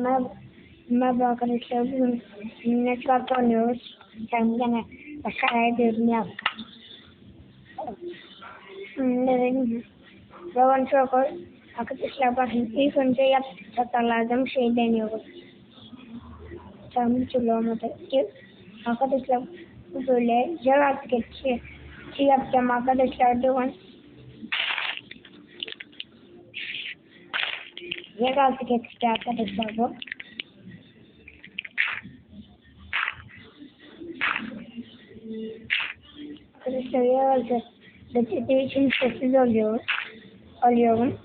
Merhaba, merhaba arkadaşlar. Bugün Minecraft oynuyoruz. Sen gene aşağıya gözünü yaptık. Ne dedim? Zaman çok. Arkadaşlar bakın ilk önce yaptık çatallardan bir şey deniyoruz. Tam bir türlü olmadı. Arkadaşlar bu böyle yarat geçi şey yapacağım arkadaşlar. Durun. Yeraltı geçti arkadaşlar bu. Arkadaşlar yeraltı geçtiği için sessiz oluyoruz. Alıyorum.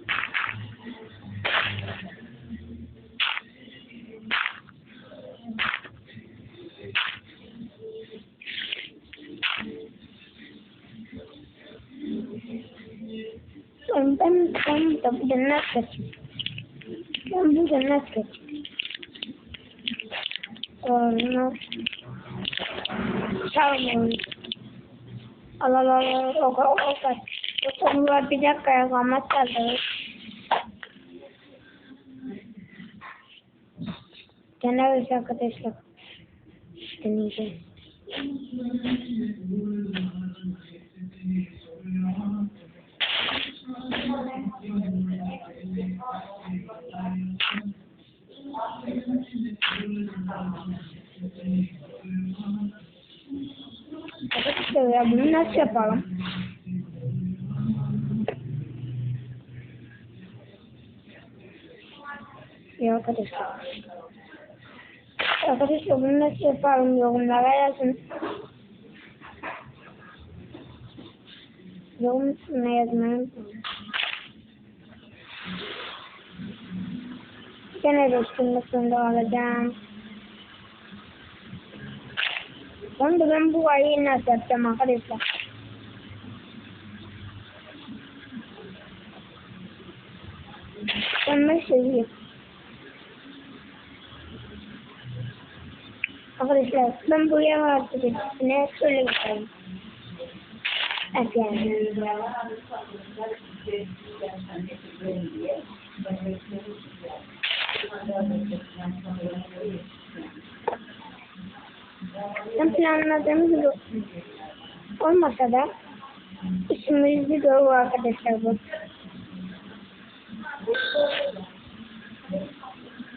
Ben ben ben de bu cennet cennet geçeyim. Sonra çalmıyorum. Allah Allah o kadar o kadar. O bir dakika ya kamat kaldı. Genel arkadaşlar. Deneyeceğiz. Yapalım? Ya arkadaşlar. Arkadaşlar bunu nasıl yapalım yorumlara yazın. Yorum üstüne yazmayı. Gene de üstünde alacağım. Ben de ben bu ayı nasıl yapacağım arkadaşlar? Söyleyeyim? Arkadaşlar ben buraya vardı ne söyleyeyim? Evet. Ben planladığım gibi olmasa da işimizi doğru arkadaşlar bu.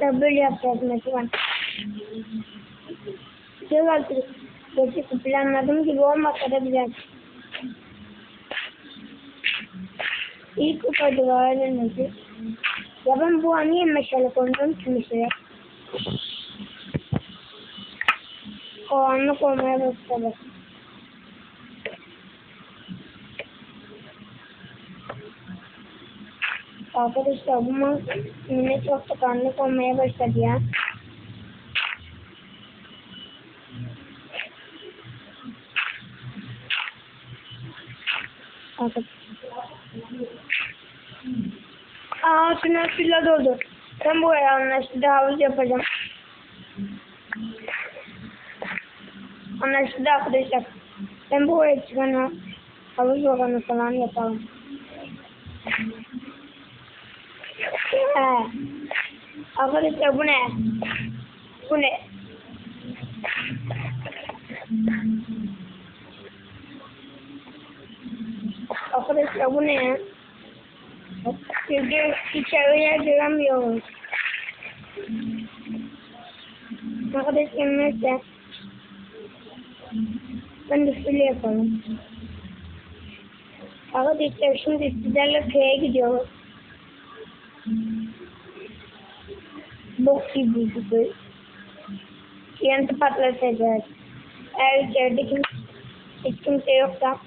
Arkadaşlar böyle yapacağız mesela. Diyorlar ki gerçek planladığım gibi olmasa da güzel. İlk ufacık öğrenmesi. Ya ben bu an niye meşale koydum ki mesela? O anlık olmaya başladı. Arkadaşlar bu man yine çok da karanlık olmaya başladı ya. Aa şuna filla doldu. Ben buraya anlaşıldı havuz yapacağım. Anlaşıldı arkadaşlar. Ben buraya çıkan havuz olanı falan yapalım. He. Arkadaşlar bu ne? Bu ne? Arkadaşlar bu ne? Çünkü içeriye giremiyoruz. Arkadaşlar neyse. Ben de şöyle yapalım. Arkadaşlar şimdi sizlerle köye gidiyoruz. bok gibiydi. Yanıtı patlatacak. Eğer içeride kim, hiç kimse yoksa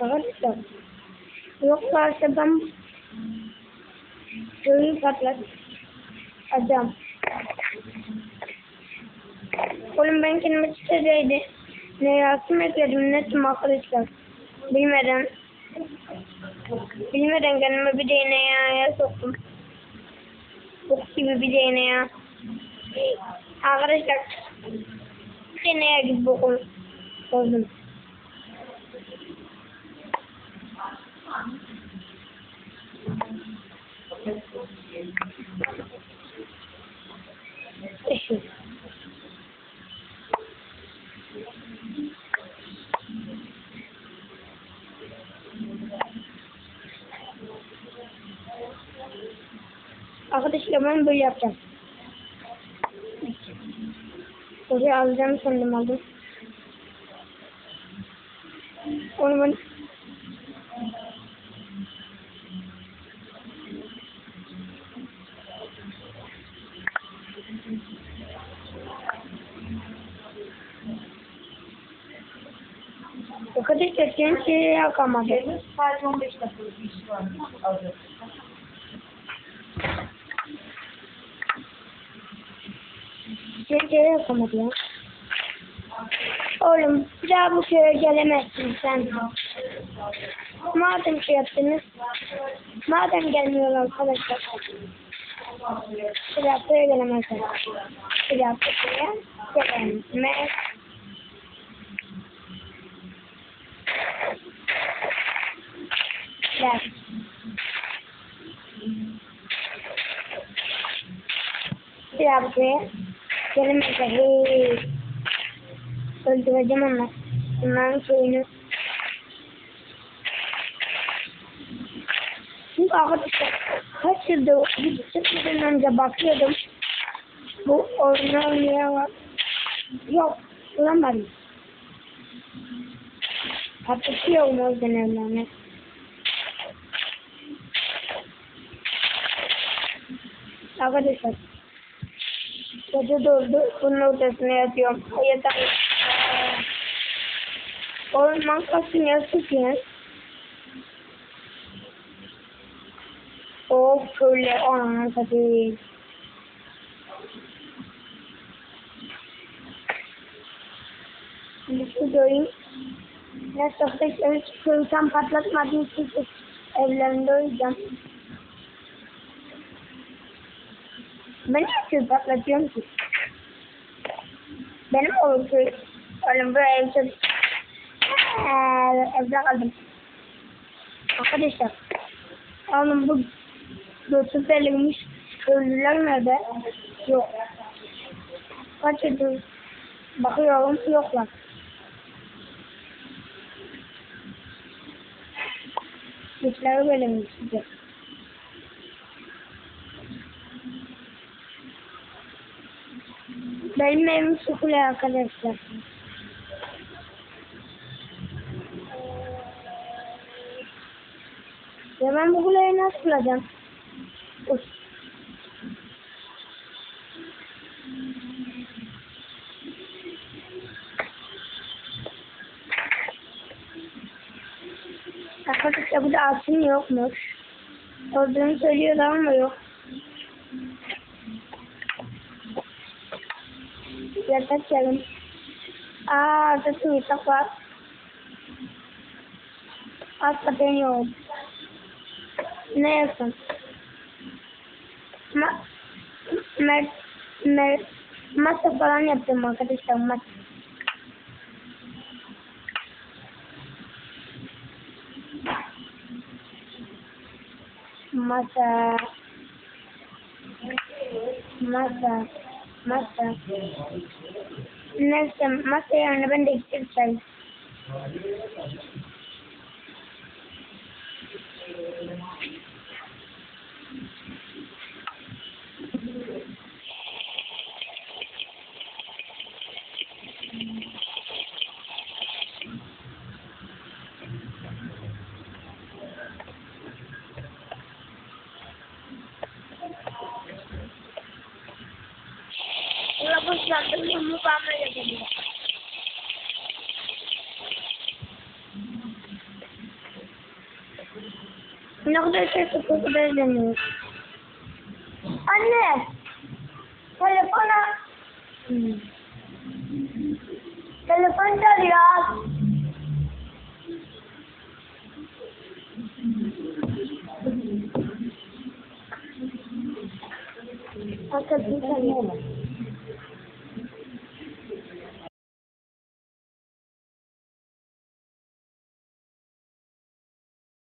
Varsa yoklarsa ben köyü patlatacağım. Oğlum ben kendime çiçeğiydi. Ne yardım ekledim netim arkadaşlar. Bilmeden bilmeden kendime bir DNA'ya soktum. Bok gibi bir DNA. Arkadaşlar DNA gibi bok ol- oldum. Eşim. Ben böyle yapacağım. Oraya alacağım sandım aldım. Onu ben Arkadaşlar genç şey yakamadı. Sadece 15 dakikalık bir iş var. Alacağız. Genç şey yakamadı ya. Oğlum bir daha bu köye gelemezsin sen. Madem şey yaptınız. Madem gelmiyorlar arkadaşlar. Bir daha köye gelemezsin. Bir daha köye gelemez. Gel. Bir daha köye gelemezler. Hey. Öldüreceğim onları. Bunların köyünü. Çünkü arkadaşlar kaç yıldır bir çıkmadan önce bakıyordum. Bu niye var? Yok. Bulamadım. Patlatıyorum orijinallerini. Arkadaşlar. Gece doldu. Bunun ortasına yatıyorum. O yatak. Orman kasın yazık ya. Of şöyle ananı satayım. Şu göreyim. Ne sohbet köyü tam patlatmadığım için evlerinde uyuyacağım. Ben niye köyü patlatıyorum ki? Benim oğlum köy. Oğlum buraya ev çok... Evde kaldım. Arkadaşlar. Oğlum bu götü delinmiş köylüler nerede? Yok. Kaç yıldır bakıyorum yoklar. Güçleri bölünmüş size. Benim evim sukule arkadaşlar. Ya ben bu kuleyi nasıl bulacağım? Uf. Arkadaşlar bu da altın yokmuş. Olduğunu söylüyorlar ama yok. Yatak yarım. Aa, orada yatak var. Hakikaten yok. Ne yapsın? Ma mer mer masa falan yaptım arkadaşlar masa. Masa masa masa neyse masa yerine ben de istiyorum. உள்ள போய் சந்திரன் இன்னும் பார்க்க கேட்டீங்க Иногда часто поблагодарение. Анне! Телефона! Телефон Дарьяс! А как ты